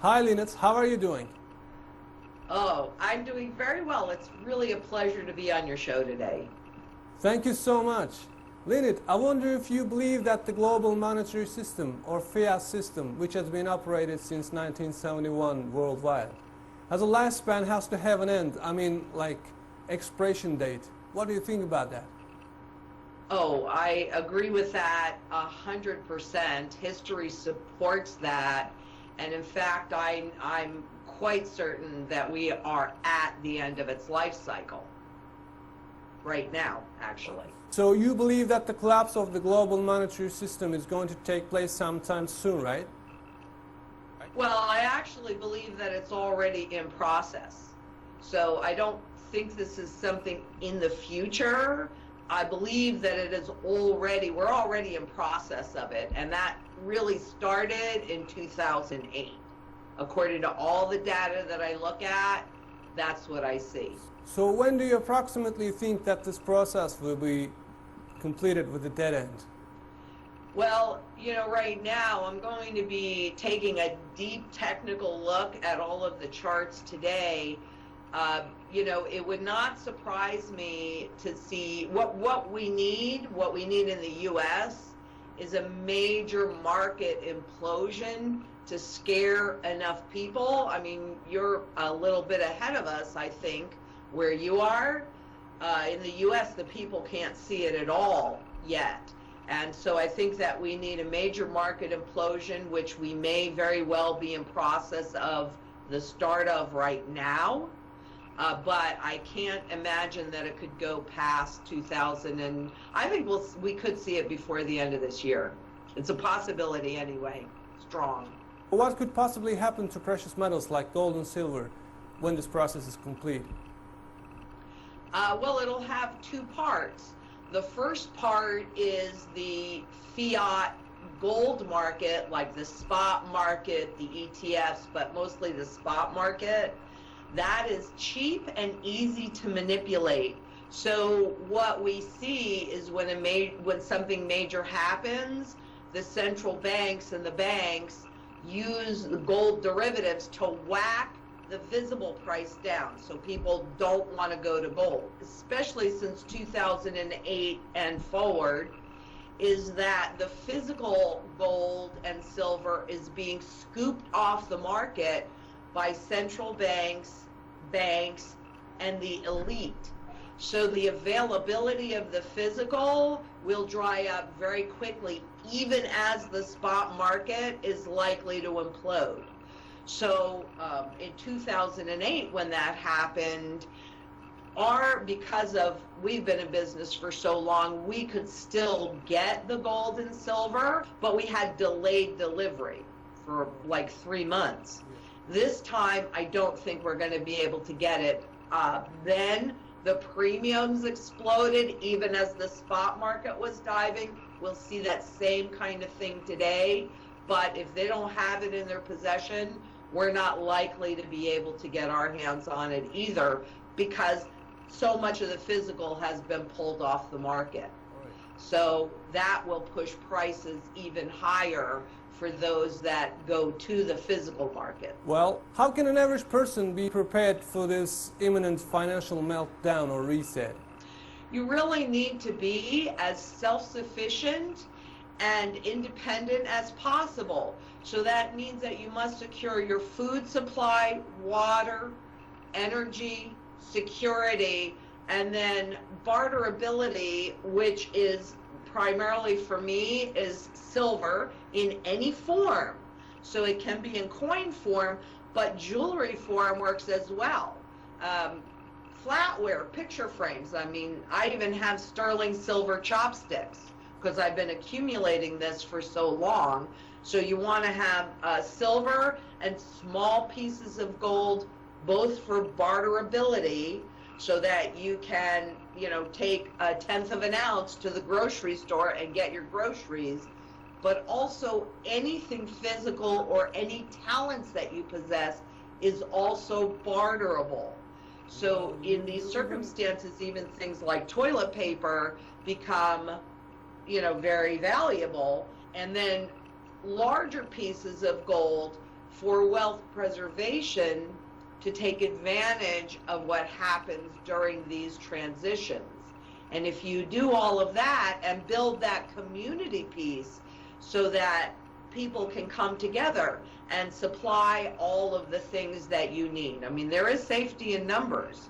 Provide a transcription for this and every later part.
Hi, Linus. How are you doing? Oh, I'm doing very well. It's really a pleasure to be on your show today. Thank you so much. Linit, I wonder if you believe that the global monetary system, or fiat system, which has been operated since 1971 worldwide, has a lifespan, has to have an end. I mean, like expiration date. What do you think about that? Oh, I agree with that a hundred percent. History supports that, and in fact, I, I'm quite certain that we are at the end of its life cycle right now, actually. So you believe that the collapse of the global monetary system is going to take place sometime soon, right? Well, I actually believe that it's already in process. So I don't think this is something in the future. I believe that it is already, we're already in process of it. And that really started in 2008. According to all the data that I look at, that's what I see. So when do you approximately think that this process will be completed with a dead end? Well, you know, right now I'm going to be taking a deep technical look at all of the charts today. Uh, you know, it would not surprise me to see what what we need. What we need in the U.S. is a major market implosion to scare enough people. I mean, you're a little bit ahead of us, I think, where you are. Uh, in the U.S., the people can't see it at all yet. And so I think that we need a major market implosion, which we may very well be in process of the start of right now. Uh, but I can't imagine that it could go past 2000, and I think we'll we could see it before the end of this year. It's a possibility anyway, strong. What could possibly happen to precious metals like gold and silver when this process is complete? Uh, well, it'll have two parts. The first part is the fiat gold market, like the spot market, the ETFs, but mostly the spot market. That is cheap and easy to manipulate. So what we see is when a ma- when something major happens, the central banks and the banks use the gold derivatives to whack the visible price down so people don't want to go to gold, especially since 2008 and forward, is that the physical gold and silver is being scooped off the market by central banks, banks, and the elite. So the availability of the physical will dry up very quickly, even as the spot market is likely to implode. So um, in 2008, when that happened, our because of we've been in business for so long, we could still get the gold and silver, but we had delayed delivery for like three months. This time, I don't think we're going to be able to get it. Uh, then the premiums exploded, even as the spot market was diving. We'll see that same kind of thing today. But if they don't have it in their possession, we're not likely to be able to get our hands on it either because so much of the physical has been pulled off the market. So that will push prices even higher for those that go to the physical market. Well, how can an average person be prepared for this imminent financial meltdown or reset? You really need to be as self sufficient and independent as possible. So that means that you must secure your food supply, water, energy, security, and then barterability, which is primarily for me is silver in any form. So it can be in coin form, but jewelry form works as well. Um, flatware, picture frames. I mean, I even have sterling silver chopsticks because I've been accumulating this for so long. So you want to have uh, silver and small pieces of gold, both for barterability, so that you can, you know, take a tenth of an ounce to the grocery store and get your groceries. But also anything physical or any talents that you possess is also barterable. So in these circumstances, even things like toilet paper become you know, very valuable. And then larger pieces of gold for wealth preservation to take advantage of what happens during these transitions. And if you do all of that and build that community piece so that people can come together and supply all of the things that you need. I mean, there is safety in numbers.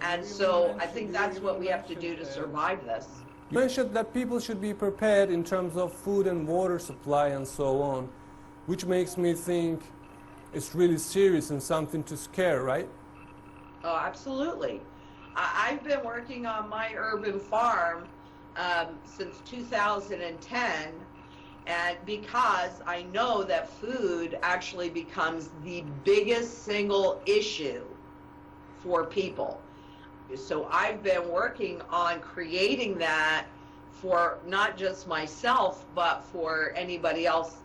And so I think that's what we have to do to survive this. mentioned that people should be prepared in terms of food and water supply and so on, which makes me think it's really serious and something to scare, right? Oh, absolutely. I, I've been working on my urban farm um, since 2010, and because I know that food actually becomes the biggest single issue for people. So I've been working on creating that for not just myself, but for anybody else,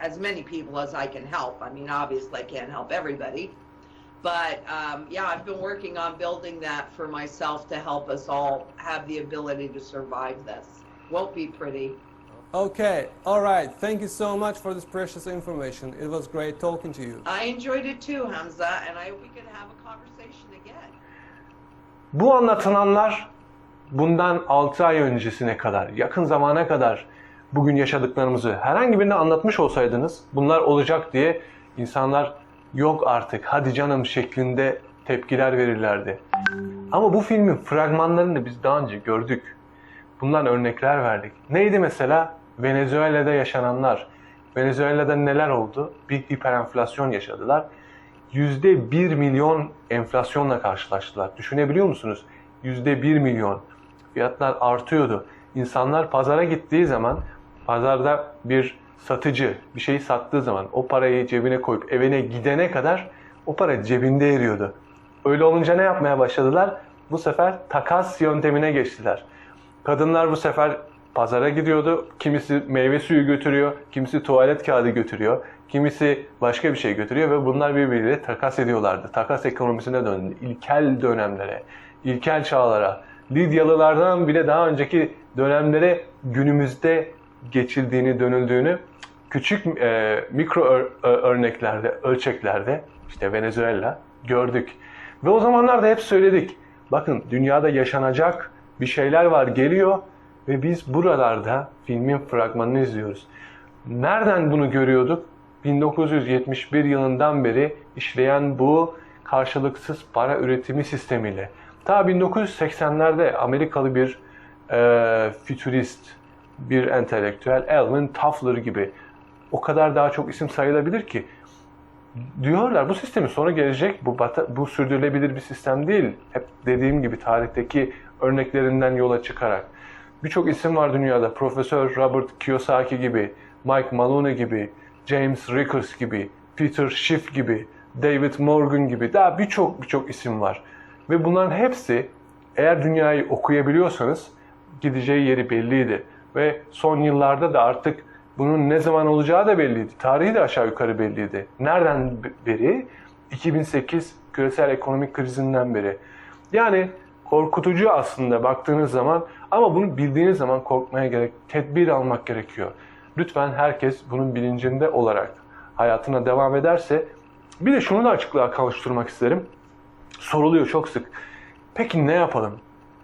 as many people as I can help. I mean, obviously, I can't help everybody. But um, yeah, I've been working on building that for myself to help us all have the ability to survive this. Won't be pretty. Okay, all right. Thank you so much for this precious information. It was great talking to you. I enjoyed it too, Hamza, and I hope we can have a conversation again. Bu anlatılanlar bundan 6 ay öncesine kadar, yakın zamana kadar bugün yaşadıklarımızı herhangi birine anlatmış olsaydınız bunlar olacak diye insanlar yok artık hadi canım şeklinde tepkiler verirlerdi. Ama bu filmin fragmanlarını biz daha önce gördük. Bundan örnekler verdik. Neydi mesela? Venezuela'da yaşananlar. Venezuela'da neler oldu? Bir hiperenflasyon yaşadılar. Yüzde bir milyon enflasyonla karşılaştılar. Düşünebiliyor musunuz? Yüzde bir milyon. Fiyatlar artıyordu. İnsanlar pazara gittiği zaman pazarda bir satıcı bir şeyi sattığı zaman o parayı cebine koyup evine gidene kadar o para cebinde eriyordu. Öyle olunca ne yapmaya başladılar? Bu sefer takas yöntemine geçtiler. Kadınlar bu sefer pazara gidiyordu. Kimisi meyve suyu götürüyor, kimisi tuvalet kağıdı götürüyor, kimisi başka bir şey götürüyor ve bunlar birbiriyle takas ediyorlardı. Takas ekonomisine döndü. İlkel dönemlere, ilkel çağlara, Lidyalılardan bile daha önceki dönemlere günümüzde geçildiğini, dönüldüğünü küçük e, mikro ör- ö- örneklerde, ölçeklerde işte Venezuela gördük. Ve o zamanlarda hep söyledik. Bakın dünyada yaşanacak bir şeyler var geliyor ve biz buralarda filmin fragmanını izliyoruz. Nereden bunu görüyorduk? 1971 yılından beri işleyen bu karşılıksız para üretimi sistemiyle. Ta 1980'lerde Amerikalı bir e, fütürist, bir entelektüel Alvin Toffler gibi o kadar daha çok isim sayılabilir ki diyorlar bu sistemin sonu gelecek. Bu bu sürdürülebilir bir sistem değil. Hep dediğim gibi tarihteki örneklerinden yola çıkarak. Birçok isim var dünyada. Profesör Robert Kiyosaki gibi, Mike Maloney gibi, James Rickers gibi, Peter Schiff gibi, David Morgan gibi daha birçok birçok isim var. Ve bunların hepsi eğer dünyayı okuyabiliyorsanız gideceği yeri belliydi. Ve son yıllarda da artık bunun ne zaman olacağı da belliydi. Tarihi de aşağı yukarı belliydi. Nereden beri? 2008 küresel ekonomik krizinden beri. Yani korkutucu aslında baktığınız zaman ama bunu bildiğiniz zaman korkmaya gerek, tedbir almak gerekiyor. Lütfen herkes bunun bilincinde olarak hayatına devam ederse bir de şunu da açıklığa kavuşturmak isterim. Soruluyor çok sık. Peki ne yapalım?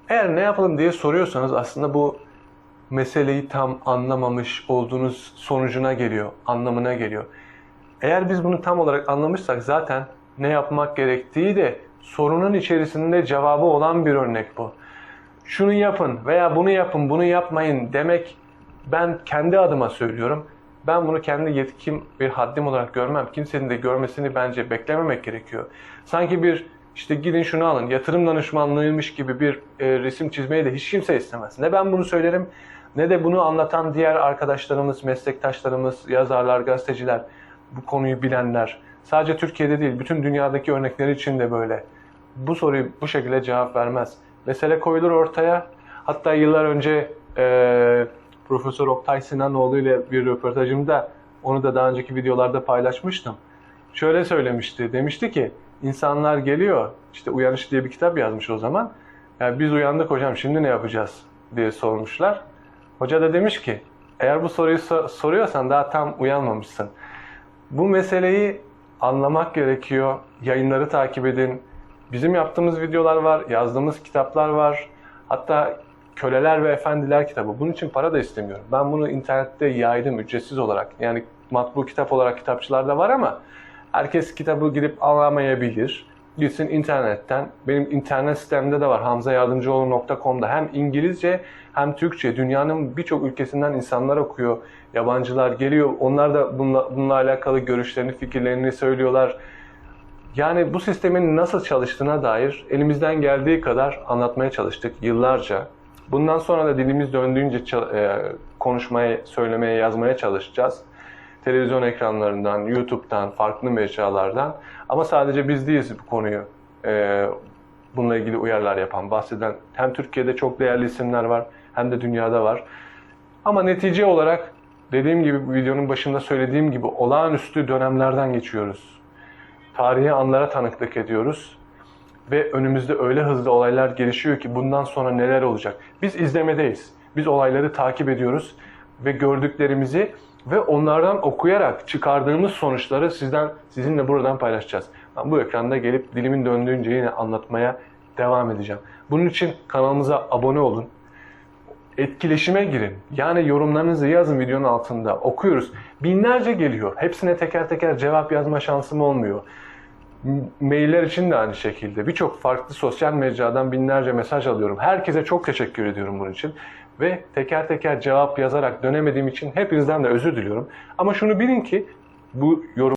Eğer ne yapalım diye soruyorsanız aslında bu meseleyi tam anlamamış olduğunuz sonucuna geliyor, anlamına geliyor. Eğer biz bunu tam olarak anlamışsak zaten ne yapmak gerektiği de sorunun içerisinde cevabı olan bir örnek bu. Şunu yapın veya bunu yapın, bunu yapmayın demek ben kendi adıma söylüyorum. Ben bunu kendi yetkim bir haddim olarak görmem. Kimsenin de görmesini bence beklememek gerekiyor. Sanki bir işte gidin şunu alın, yatırım danışmanlığıymış gibi bir e, resim çizmeyi de hiç kimse istemez. Ne ben bunu söylerim ne de bunu anlatan diğer arkadaşlarımız, meslektaşlarımız, yazarlar, gazeteciler, bu konuyu bilenler. Sadece Türkiye'de değil, bütün dünyadaki örnekler için de böyle. Bu soruyu bu şekilde cevap vermez. Mesele koyulur ortaya. Hatta yıllar önce e, Profesör Oktay Sinanoğlu ile bir röportajımda onu da daha önceki videolarda paylaşmıştım. Şöyle söylemişti. Demişti ki insanlar geliyor. işte Uyanış diye bir kitap yazmış o zaman. Yani biz uyandık hocam şimdi ne yapacağız diye sormuşlar. Hoca da demiş ki eğer bu soruyu so- soruyorsan daha tam uyanmamışsın. Bu meseleyi anlamak gerekiyor. Yayınları takip edin. Bizim yaptığımız videolar var, yazdığımız kitaplar var. Hatta Köleler ve Efendiler kitabı. Bunun için para da istemiyorum. Ben bunu internette yaydım ücretsiz olarak. Yani matbu kitap olarak kitapçılarda var ama herkes kitabı gidip alamayabilir. Gitsin internetten. Benim internet sitemde de var. hamzayardımcıoğlu.com'da hem İngilizce hem Türkçe dünyanın birçok ülkesinden insanlar okuyor. Yabancılar geliyor. Onlar da bununla, bununla alakalı görüşlerini, fikirlerini söylüyorlar. Yani bu sistemin nasıl çalıştığına dair elimizden geldiği kadar anlatmaya çalıştık yıllarca. Bundan sonra da dilimiz döndüğünce e, konuşmaya, söylemeye, yazmaya çalışacağız. Televizyon ekranlarından, YouTube'dan, farklı mecralardan. Ama sadece biz değiliz bu konuyu e, bununla ilgili uyarılar yapan, bahseden. Hem Türkiye'de çok değerli isimler var hem de dünyada var. Ama netice olarak dediğim gibi videonun başında söylediğim gibi olağanüstü dönemlerden geçiyoruz. Tarihi anlara tanıklık ediyoruz ve önümüzde öyle hızlı olaylar gelişiyor ki bundan sonra neler olacak? Biz izlemedeyiz. Biz olayları takip ediyoruz ve gördüklerimizi ve onlardan okuyarak çıkardığımız sonuçları sizden sizinle buradan paylaşacağız. Ben bu ekranda gelip dilimin döndüğünce yine anlatmaya devam edeceğim. Bunun için kanalımıza abone olun. Etkileşime girin. Yani yorumlarınızı yazın videonun altında. Okuyoruz. Binlerce geliyor. Hepsine teker teker cevap yazma şansım olmuyor. Mailler için de aynı şekilde. Birçok farklı sosyal mecradan binlerce mesaj alıyorum. Herkese çok teşekkür ediyorum bunun için. Ve teker teker cevap yazarak dönemediğim için hepinizden de özür diliyorum. Ama şunu bilin ki bu yorum